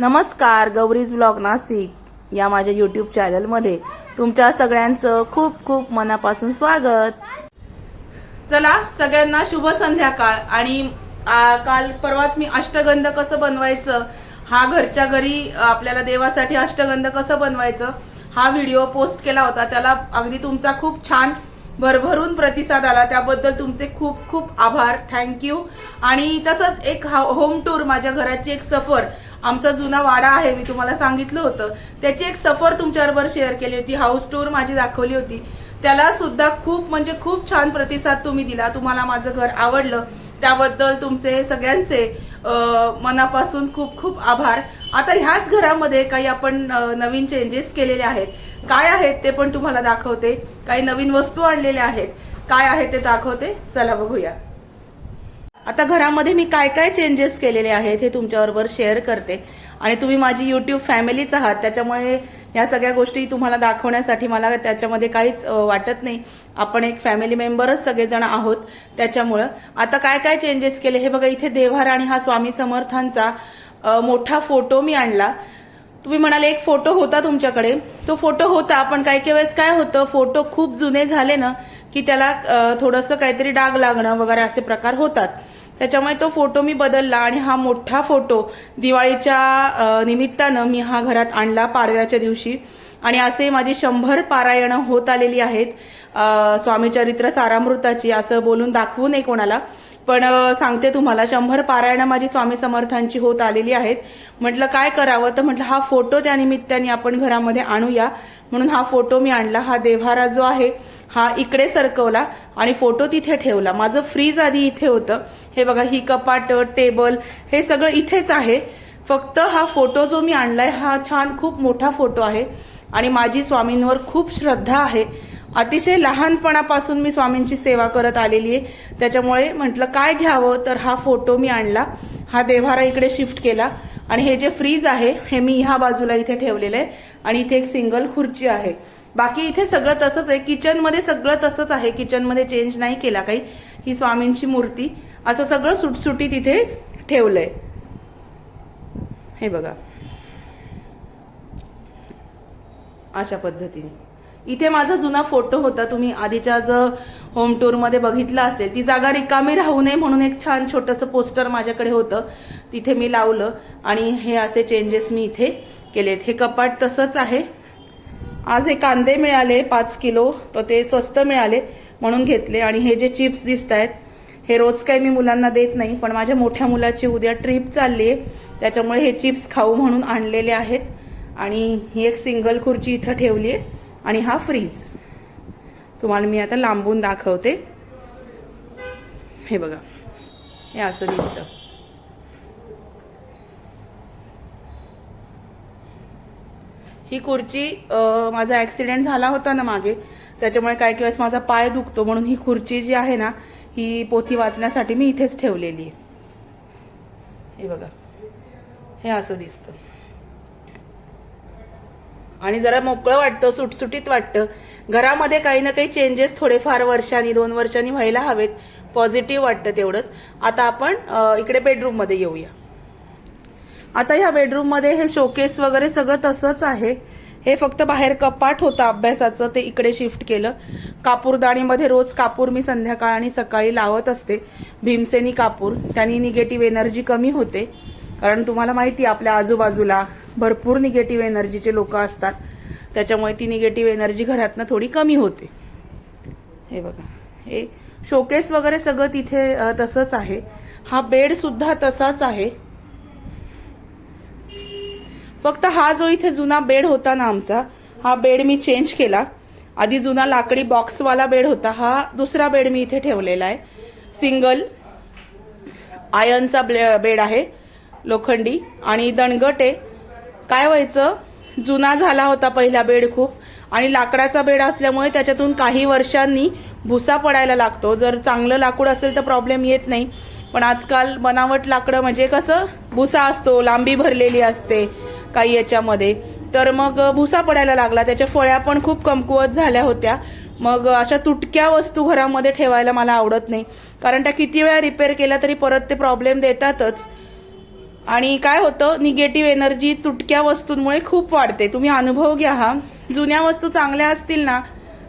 नमस्कार गौरीज ब्लॉग नाशिक या माझ्या यूट्यूब चॅनलमध्ये तुमच्या सगळ्यांचं खूप खूप मनापासून स्वागत. चला सगळ्यांना शुभ संध्याकाळ आणि काल परवाच मी अष्टगंध कसं बनवायचं हा घरच्या घरी आपल्याला देवासाठी अष्टगंध कसं बनवायचं हा व्हिडिओ पोस्ट केला होता. त्याला अगदी तुमचा खूप छान भरभरून प्रतिसाद आला. त्याबद्दल तुमचे खूप खूप आभार. थँक्यू आणि तसंच एक होम टूर माझ्या घराची एक सफर. आमचा जुना वाडा आहे मी तुम्हाला सांगितलं होतं. त्याची एक सफर तुमच्याबरोबर शेअर केली होती हाऊस टूर माझी दाखवली होती. त्याला सुद्धा खूप म्हणजे खूप छान प्रतिसाद तुम्ही दिला तुम्हाला माझं घर आवडलं. त्याबद्दल तुमचे सगळ्यांचे मनापासून खूप खूप आभार. आता ह्याच घरामध्ये काही आपण नवीन चेंजेस केलेले आहेत. काय आहेत ते पण तुम्हाला दाखवते. काही नवीन वस्तू आणलेल्या आहेत. काय आहे ते दाखवते? चला बघूया. आता घरामध्ये मी काय काय चेंजेस केलेले आहेत हे तुमच्याबरोबर शेअर करते. आणि तुम्ही माझी युट्यूब फॅमिलीच आहात त्याच्यामुळे या सगळ्या गोष्टी तुम्हाला दाखवण्यासाठी मला त्याच्यामध्ये काहीच वाटत नाही. आपण एक फॅमिली मेंबरच सगळेजण आहोत त्याच्यामुळं. आता काय काय चेंजेस केले? हे बघा इथे देवाराणी आणि हा स्वामी समर्थांचा मोठा फोटो मी आणला. तुम्ही म्हणाले एक फोटो होता तुमच्याकडे. तो फोटो होता पण काही काही वेळेस काय होतं फोटो खूप जुने झाले ना की त्याला थोडंसं काहीतरी डाग लागणं वगैरे असे प्रकार होतात. त्याच्यामुळे तो फोटो मी बदलला आणि हा मोठा फोटो दिवाळीच्या निमित्तानं मी हा घरात आणला पाडव्याच्या दिवशी. आणि असे माझी शंभर पारायणं होत आलेली आहेत स्वामीचरित्र स्वामी चरित्र सारामृताची असं बोलून दाखवू नये कोणाला. पण सांगते तुम्हाला शंभर पारायणं माझी स्वामी समर्थांची होत आलेली आहेत. म्हटलं काय करावं? तर म्हटलं हा फोटो त्या निमित्ताने आपण घरामध्ये आणूया. म्हणून हा फोटो मी आणला. हा देव्हारा जो आहे हा इकडे सरकवला आणि फोटो तिथे ठेवला. माझं फ्रीज आधी इथे होतं. हे बघा ही कपाट टेबल हे सगळं इथेच आहे. फक्त हा फोटो जो मी आणलाय हा छान खूप मोठा फोटो आहे. आणि माझी स्वामींवर खूप श्रद्धा आहे. अतिशय लहानपणापासून मी स्वामींची सेवा करत आलेली आहे. त्याच्यामुळे म्हटलं काय घ्यावं? तर हा फोटो मी आणला. हा देव्हारा इकडे शिफ्ट केला. आणि हे जे फ्रीज आहे हे मी ह्या बाजूला इथे ठेवलेलं आहे. आणि इथे एक सिंगल खुर्ची आहे. बाकी इथे सगळं तसंच आहे. किचनमध्ये सगळं तसंच आहे. किचनमध्ये चेंज नाही केला काही. ही स्वामींची मूर्ती. असं सगळं सुटसुटीत इथे ठेवलंय. हे बघा. अशा पद्धतीने. इथे माझा जुना फोटो होता. तुम्ही आधीच्या जर होम टूरमध्ये बघितला असेल ती जागा रिकामी राहू नये म्हणून एक छान छोटंसं पोस्टर माझ्याकडे होतं. तिथे मी लावलं आणि हे असे चेंजेस मी इथे केलेत. हे कपाट तसंच आहे. आज हे कांदे मिळाले पाच किलो तर ते स्वस्त मिळाले म्हणून घेतले. आणि हे जे चिप्स दिसत आहेत हे रोज काही मी मुलांना देत नाही पण माझ्या मोठ्या मुलाची उद्या ट्रिप चालली आहे त्याच्यामुळे हे चिप्स खाऊ म्हणून आणलेले आहेत. आणि ही एक सिंगल खुर्ची इथं ठेवली आहे आणि हा फ्रीज तुम्हाला मी आता लांबून दाखवते. हे बघा. हे असं दिसतं. ही खुर्ची माझा ऍक्सिडेंट झाला होता ना मागे. त्याच्यामुळे काय काही वेळेस माझा पाय दुखतो. म्हणून ही खुर्ची जी आहे ना ही पोथी वाचण्यासाठी मी इथेच ठेवलेली आहे. हे बघा. हे असं दिसतं. आणि जरा मोकळं वाटतं सुटसुटीत वाटतं. घरामध्ये काही ना काही चेंजेस थोडेफार वर्षांनी दोन वर्षांनी व्हायला हवेत. पॉझिटिव्ह वाटतं तेवढंच. आता आपण इकडे बेडरूममध्ये येऊया. आता ह्या बेडरूममध्ये हे शोकेस वगैरे सगळं तसंच आहे. हे फक्त बाहेर कपाट होतं अभ्यासाचं ते इकडे शिफ्ट केलं. कापूरदाणीमध्ये रोज कापूर मी संध्याकाळ आणि सकाळी लावत असते. भीमसेनी कापूर. त्यांनी निगेटिव्ह एनर्जी कमी होते. कारण तुम्हाला माहिती आहे, आपल्या आजूबाजूला भरपूर निगेटिव्ह एनर्जीचे लोक असतात. त्याच्यामुळे ती निगेटिव्ह एनर्जी घरातनं थोडी कमी होते. हे बघा. हे शोकेस वगैरे सगळं तिथे तसंच आहे. हा बेड सुद्धा तसाच आहे. फक्त हा जो इथे जुना बेड होता ना आमचा हा बेड मी चेंज केला. आधी जुना लाकडी बॉक्सवाला बेड होता हा दुसरा बेड मी इथे ठेवलेला आहे. सिंगल आयनचा बेड आहे लोखंडी आणि दणगट. आहे काय व्हायचं? जुना झाला होता पहिला बेड खूप आणि लाकडाचा बेड असल्यामुळे त्याच्यातून काही वर्षांनी भुसा पडायला लागतो. जर चांगलं लाकूड असेल तर प्रॉब्लेम येत नाही. पण आजकाल बनावट लाकडं म्हणजे कसं? भुसा असतो लांबी भरलेली असते काही याच्यामध्ये. तर मग भुसा पडायला लागला. त्याच्या फळ्या पण खूप कमकुवत झाल्या होत्या. मग अशा तुटक्या वस्तू घरामध्ये ठेवायला मला आवडत नाही. कारण त्या किती वेळा रिपेअर केल्या तरी परत ते प्रॉब्लेम देतातच. आणि काय होतं निगेटिव्ह एनर्जी तुटक्या वस्तूंमुळे खूप वाढते. तुम्ही अनुभव घ्या हा. जुन्या वस्तू चांगल्या असतील ना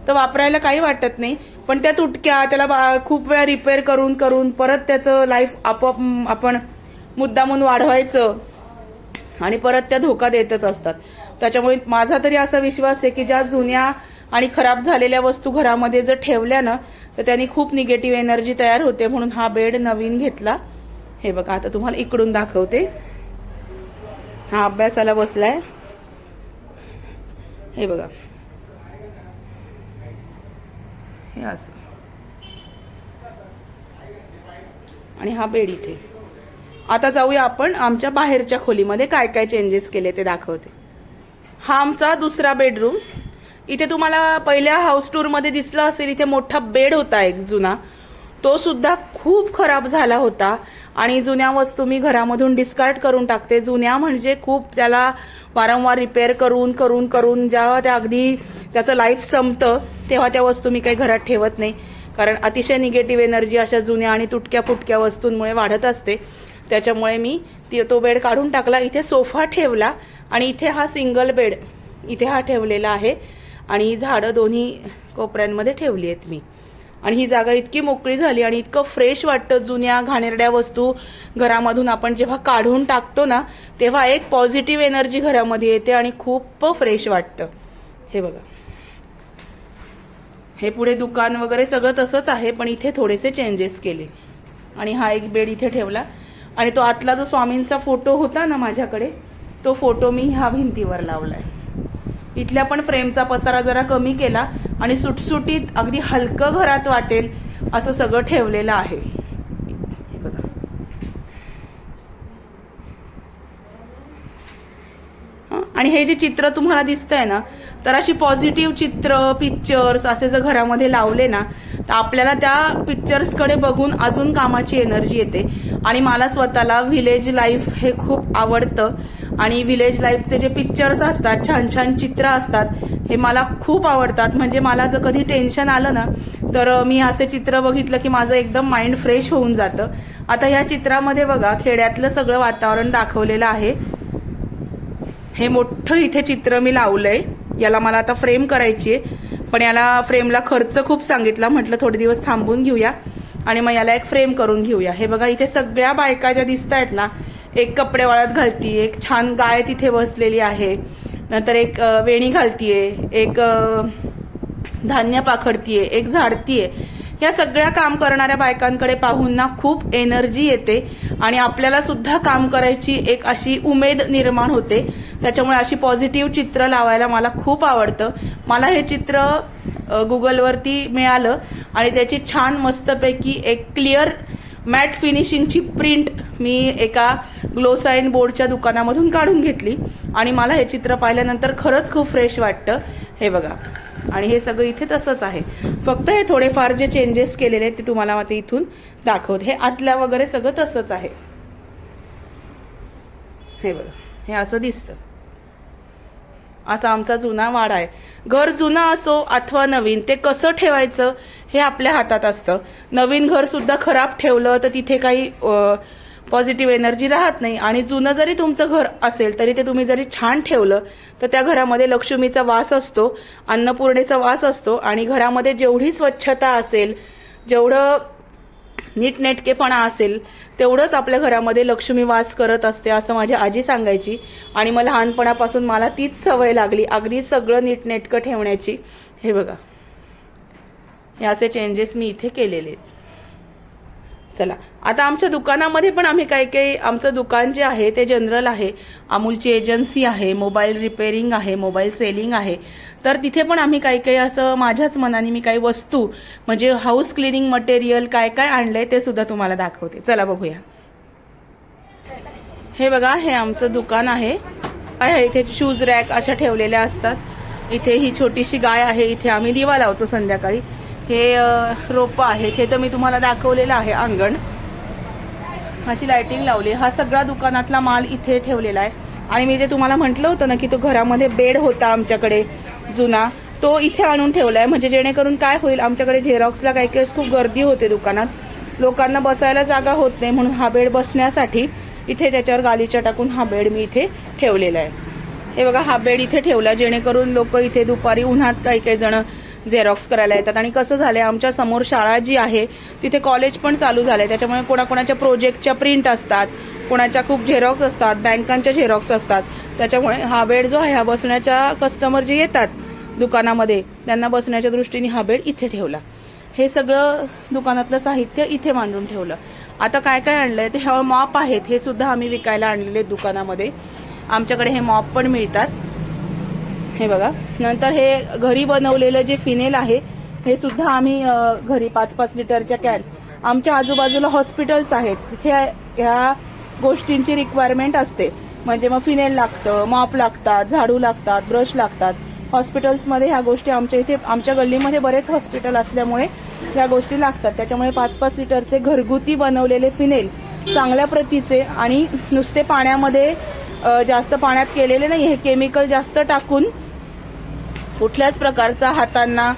तर वापरायला काही वाटत नाही. पण त्या तुटक्या त्याला बा- खूप वेळा रिपेअर करून करून परत त्याचं लाईफ आपोआप आपण मुद्दामून वाढवायचं आणि परत त्या धोका देतच असतात. त्याच्यामुळे माझा तरी असा विश्वास आहे की ज्या जुन्या आणि खराब झालेल्या वस्तू घरामध्ये जर ठेवल्या ना तर त्यांनी खूप निगेटिव्ह एनर्जी तयार होते म्हणून हा बेड नवीन घेतला. हे बघा आता तुम्हाला इकडून दाखवते. हा अभ्यासाला बसलाय. हे बघा. हे असं. आणि हा बेड इथे. आता जाऊया आपण आमच्या बाहेरच्या खोलीमध्ये काय काय चेंजेस केले ते दाखवते. हा आमचा दुसरा बेडरूम इथे तुम्हाला पहिल्या हाऊस टूरमध्ये दिसला असेल इथे मोठा बेड होता एक जुना. तो सुद्धा खूप खराब झाला होता. आणि जुन्या वस्तू मी घरामधून डिस्कार्ड करून टाकते. जुन्या म्हणजे खूप त्याला वारंवार रिपेअर करून करून करून जेव्हा त्या अगदी त्याचं लाईफ संपतं तेव्हा त्या वस्तू मी काही घरात ठेवत नाही. कारण अतिशय निगेटिव्ह एनर्जी अशा जुन्या आणि तुटक्या फुटक्या वस्तूंमुळे वाढत असते. त्याच्यामुळे मी ती तो बेड काढून टाकला इथे सोफा ठेवला आणि इथे हा सिंगल बेड इथे हा ठेवलेला आहे. आणि झाडं दोन्ही कोपऱ्यांमध्ये ठेवली आहेत मी. आणि ही जागा इतकी मोकळी झाली आणि इतकं फ्रेश वाटतं जुन्या घाणेरड्या वस्तू घरामधून आपण जेव्हा काढून टाकतो ना तेव्हा एक पॉझिटिव्ह एनर्जी घरामध्ये येते आणि खूप फ्रेश वाटतं. हे बघा. हे पुढे दुकान वगैरे सगळं तसंच आहे पण इथे थोडेसे चेंजेस केले. आणि हा एक बेड इथे ठेवला. आणि तो आतला जो स्वामींचा फोटो होता ना माझ्याकडे तो फोटो मी ह्या भिंतीवर लावलाय. इथल्या पण फ्रेमचा पसारा जरा कमी केला आणि सुटसुटीत अगदी हलकं घरात वाटेल असं सगळं ठेवलेलं आहे. बघा. आणि हे जे चित्र तुम्हाला दिसतंय ना तर अशी पॉझिटिव्ह चित्र पिक्चर्स असे जर घरामध्ये लावले ना तर आपल्याला त्या पिक्चर्सकडे बघून अजून कामाची एनर्जी येते. आणि मला स्वतःला व्हिलेज लाईफ हे खूप आवडतं. आणि विलेज लाईफचे जे पिक्चर्स असतात छान छान चित्र असतात हे मला खूप आवडतात. म्हणजे मला जर कधी टेन्शन आलं ना तर मी असे चित्र बघितलं की माझं एकदम माइंड फ्रेश होऊन जातं. आता या चित्रामध्ये बघा खेड्यातलं सगळं वातावरण दाखवलेलं आहे. हे मोठं इथे चित्र मी लावलंय. याला मला आता फ्रेम करायची आहे पण याला फ्रेमला खर्च खूप सांगितला. म्हटलं थोडे दिवस थांबून घेऊया. आणि मग याला एक फ्रेम करून घेऊया. हे बघा इथे सगळ्या बायका ज्या दिसत आहेत ना एक कपडे वाळत घालती एक छान गाय तिथे बसलेली आहे. नंतर एक वेणी घालतीये एक धान्य पाखडतीये एक झाडतीये. या सगळ्या काम करणाऱ्या बायकांकडे पाहून ना खूप एनर्जी येते आणि आपल्याला सुद्धा काम करायची एक अशी उमेद निर्माण होते. त्याच्यामुळे अशी पॉझिटिव्ह चित्र लावायला मला खूप आवडतं. मला हे चित्र गुगलवरती मिळालं आणि त्याची छान मस्तपैकी एक क्लिअर मॅट फिनिशिंगची प्रिंट मी एका ग्लोसाईन बोर्डच्या दुकानामधून काढून घेतली. आणि मला हे चित्र पाहिल्यानंतर खरंच खूप फ्रेश वाटतं. हे बघा. आणि हे सगळं इथे तसंच आहे. फक्त हे थोडेफार जे चेंजेस केलेले आहेत ते तुम्हाला ते इथून दाखवत. हे आतल्या वगैरे सगळं तसंच आहे. हे बघा. हे असं दिसतं. असा आमचा जुना वाडा आहे. घर जुना असो अथवा नवीन ते कसं ठेवायचं हे आपल्या हातात असतं. नवीन घरसुद्धा खराब ठेवलं तर तिथे काही पॉझिटिव्ह एनर्जी राहत नाही. आणि जुनं जरी तुमचं घर असेल तरी ते तुम्ही जरी छान ठेवलं तर त्या घरामध्ये लक्ष्मीचा वास असतो अन्नपूर्णेचा वास असतो. आणि घरामध्ये जेवढी स्वच्छता असेल जेवढं नीटनेटकेपणा असेल तेवढंच आपल्या घरामध्ये लक्ष्मी वास करत असते असं माझी आजी सांगायची. आणि मग लहानपणापासून मला तीच सवय लागली अगदी सगळं नीटनेटकं ठेवण्याची. हे बघा. हे असे चेंजेस मी इथे केलेले आहेत. चला. आता आमच्या दुकानामध्ये पण आम्ही काही काही आमचं दुकान जे आहे ते जनरल आहे. अमूलची एजन्सी आहे मोबाईल रिपेअरिंग आहे मोबाईल सेलिंग आहे. तर तिथे पण आम्ही काही काही असं माझ्याच मनाने मी काही वस्तू म्हणजे हाऊस क्लिनिंग मटेरियल काय काय आणलंय ते सुद्धा तुम्हाला दाखवते. चला बघूया. हे बघा हे आमचं दुकान आहे. आहे इथे शूज रॅक अशा ठेवलेल्या असतात. इथे ही छोटीशी गाय आहे इथे आम्ही दिवा लावतो संध्याकाळी. हे रोपं आहेत. हे तर मी तुम्हाला दाखवलेलं आहे अंगण. अशी लायटिंग लावली. हा सगळा दुकानातला माल इथे ठेवलेला आहे. आणि मी जे तुम्हाला म्हटलं होतं ना की तो घरामध्ये बेड होता आमच्याकडे जुना तो इथे आणून ठेवला आहे म्हणजे जेणेकरून काय होईल आमच्याकडे झेरॉक्सला काही काही खूप गर्दी होते दुकानात. लोकांना बसायला जागा होत नाही म्हणून हा बेड बसण्यासाठी इथे त्याच्यावर गालीच्या टाकून हा बेड मी इथे ठेवलेला आहे. हे बघा हा बेड इथे ठेवला जेणेकरून लोक इथे दुपारी उन्हात काही काही जण झेरॉक्स करायला येतात. आणि कसं झालंय आमच्यासमोर शाळा जी आहे तिथे कॉलेज पण चालू झालंय. त्याच्यामुळे कोणाकोणाच्या प्रोजेक्टच्या प्रिंट असतात कोणाच्या खूप झेरॉक्स असतात बँकांच्या झेरॉक्स असतात. त्याच्यामुळे हा बेड जो आहे हा बसण्याच्या कस्टमर जे येतात दुकानामध्ये त्यांना बसण्याच्या दृष्टीने हा बेड इथे ठेवला. हे सगळं दुकानातलं साहित्य इथे मांडून ठेवलं. आता काय काय आणलंय ते हे मॉप आहेत. हे सुद्धा आम्ही विकायला आणलेले आहेत दुकानामध्ये. आमच्याकडे हे मॉप पण मिळतात. हे बघा. नंतर हे घरी बनवलेलं जे फिनेल आहे हे सुद्धा आम्ही घरी पाच पाच लिटरच्या कॅन आमच्या आजूबाजूला हॉस्पिटल्स आहेत. तिथे ह्या गोष्टींची रिक्वायरमेंट असते. म्हणजे मग फिनेल लागतं मॉप लागतात झाडू लागतात ब्रश लागतात. हॉस्पिटल्समध्ये ह्या गोष्टी आमच्या इथे आमच्या गल्लीमध्ये बरेच हॉस्पिटल असल्यामुळे ह्या गोष्टी लागतात. त्याच्यामुळे पाच पाच लिटरचे घरगुती बनवलेले फिनेल चांगल्या प्रतीचे आणि नुसते पाण्यामध्ये जास्त पाण्यात केलेले नाही. हे केमिकल जास्त टाकून कुठल्याच प्रकारचा हातांना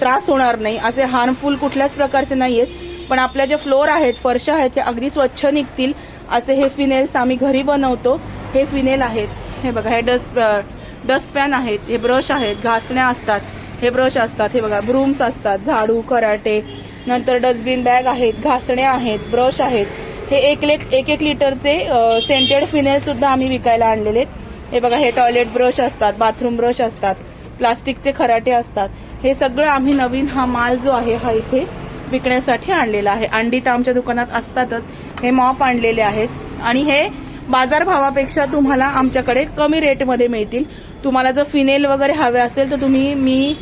त्रास होणार नाही. असे हार्मफुल कुठल्याच प्रकारचे नाही आहेत पण आपल्या जे फ्लोअर आहेत फरशा आहेत ते अगदी स्वच्छ निघतील. असे हे फिनेल्स आम्ही घरी बनवतो. हे फिनेल आहेत. हे बघा हे डस्ट डस्टपॅन आहेत. हे ब्रश आहेत. घासण्या असतात. हे ब्रश असतात. हे बघा ब्रूम्स असतात. झाडू कराटे नंतर डस्टबिन बॅग आहेत घासण्या आहेत ब्रश आहेत. हे एक लेक एक एक लिटरचे सेंटेड फिनेल सुद्धा आम्ही विकायला आणलेले आहेत. हे बघा हे टॉयलेट ब्रश असतात बाथरूम ब्रश असतात प्लास्टिकचे खराटे असतात. हे सगळं आम्ही नवीन हा माल जो आहे हा इथे विकण्यासाठी आणलेला आहे. अंडी तर आमच्या दुकानात असतातच हे मॉप आणलेले आहेत. आणि हे बाजारभावापेक्षा तुम्हाला आमच्याकडे कमी रेटमध्ये मिळतील. तुम्हाला जर फिनेल वगैरे हवे असेल तर तुम्ही मी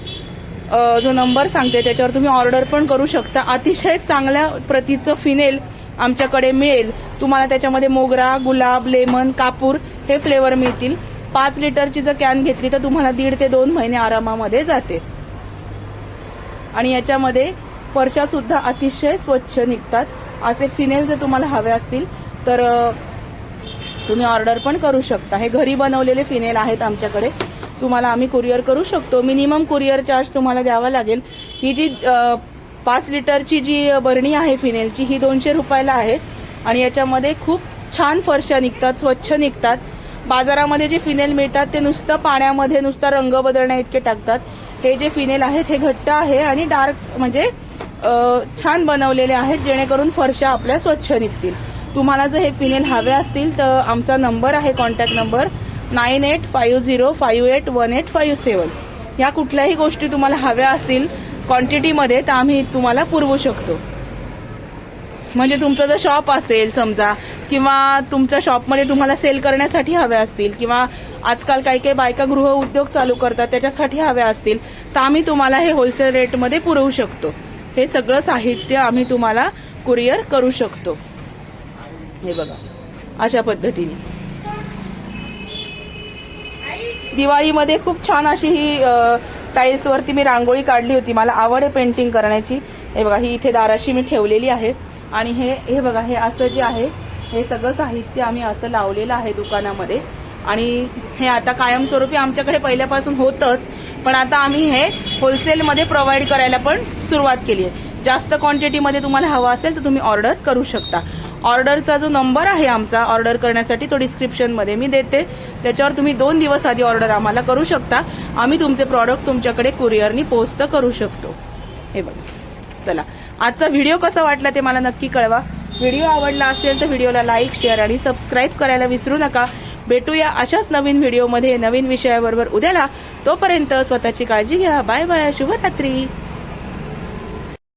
जो नंबर सांगते त्याच्यावर तुम्ही ऑर्डर पण करू शकता. अतिशय चांगल्या प्रतीचं फिनेल आमच्याकडे मिळेल. तुम्हाला त्याच्यामध्ये मोगरा गुलाब लेमन कापूर हे फ्लेवर मिळतील. पाच लिटरची जर कॅन घेतली तर तुम्हाला दीड ते दोन महिने आरामामध्ये जाते. आणि याच्यामध्ये फरशा सुद्धा अतिशय स्वच्छ निघतात. असे फिनेल जर तुम्हाला हवे असतील तर तुम्ही ऑर्डर पण करू शकता. हे घरी बनवलेले फिनेल आहेत आमच्याकडे. तुम्हाला आम्ही कुरिअर करू शकतो. मिनिमम कुरिअर चार्ज तुम्हाला द्यावा लागेल. ही जी पाच लिटरची जी बरणी आहे फिनेलची ही दोनशे रुपयाला आहे. आणि याच्यामध्ये खूप छान फरशा निघतात स्वच्छ निघतात. बाजारामध्ये जे फिनेल मिळतात ते नुसतं पाण्यामध्ये नुसतं रंग बदलण्या इतके टाकतात. हे जे फिनेल आहेत हे घट्ट आहे आणि डार्क म्हणजे छान बनवलेले आहेत जेणेकरून फरशा आपल्या स्वच्छ निघतील. तुम्हाला जर हे फिनेल हवे असतील तर आमचा नंबर आहे contact number nine eight five zero five eight one eight five seven ह्या कुठल्याही गोष्टी तुम्हाला हव्या असतील क्वांटिटीमध्ये तर आम्ही तुम्हाला पुरवू शकतो. म्हणजे तुमचं जर शॉप असेल समजा किंवा तुमच्या शॉपमध्ये तुम्हाला सेल करण्यासाठी हव्या असतील किंवा आजकाल काही काही बायका गृह उद्योग चालू करतात त्याच्यासाठी हव्या असतील तर आम्ही तुम्हाला हे होलसेल रेटमध्ये पुरवू शकतो. हे सगळं साहित्य आम्ही तुम्हाला कुरिअर करू शकतो. हे बघा अशा पद्धतीने. दिवाळीमध्ये खूप छान अशी ही टाईल्सवरती मी रांगोळी काढली होती. मला आवड आहे पेंटिंग करण्याची. हे बघा ही इथे दाराशी मी ठेवलेली आहे. आणि हे हे बघा हे असं जे आहे हे सगळं साहित्य आम्ही असं लावलेलं आहे दुकानामध्ये. आणि हे आता कायमस्वरूपी आमच्याकडे पहिल्यापासून होतंच पण आता आम्ही हे होलसेलमध्ये प्रोव्हाइड करायला पण सुरुवात केली आहे. जास्त क्वांटिटीमध्ये तुम्हाला हवं असेल तर तुम्ही ऑर्डर करू शकता. ऑर्डरचा जो नंबर आहे आमचा ऑर्डर करण्यासाठी तो डिस्क्रिप्शनमध्ये मी देते. त्याच्यावर तुम्ही दोन दिवस आधी ऑर्डर आम्हाला करू शकता. आम्ही तुमचे प्रॉडक्ट तुमच्याकडे कुरिअरनी पोस्ट करू शकतो. हे बघा. चला. आजचा व्हिडिओ कसा वाटला ते मला नक्की कळवा. व्हिडिओ आवडला असेल तर व्हिडिओला लाईक शेअर आणि सबस्क्राईब करायला विसरू नका. भेटूया अशाच नवीन व्हिडिओमध्ये नवीन विषयाबरोबर उद्याला. तोपर्यंत स्वतःची काळजी घ्या. Bye bye. शुभरात्री.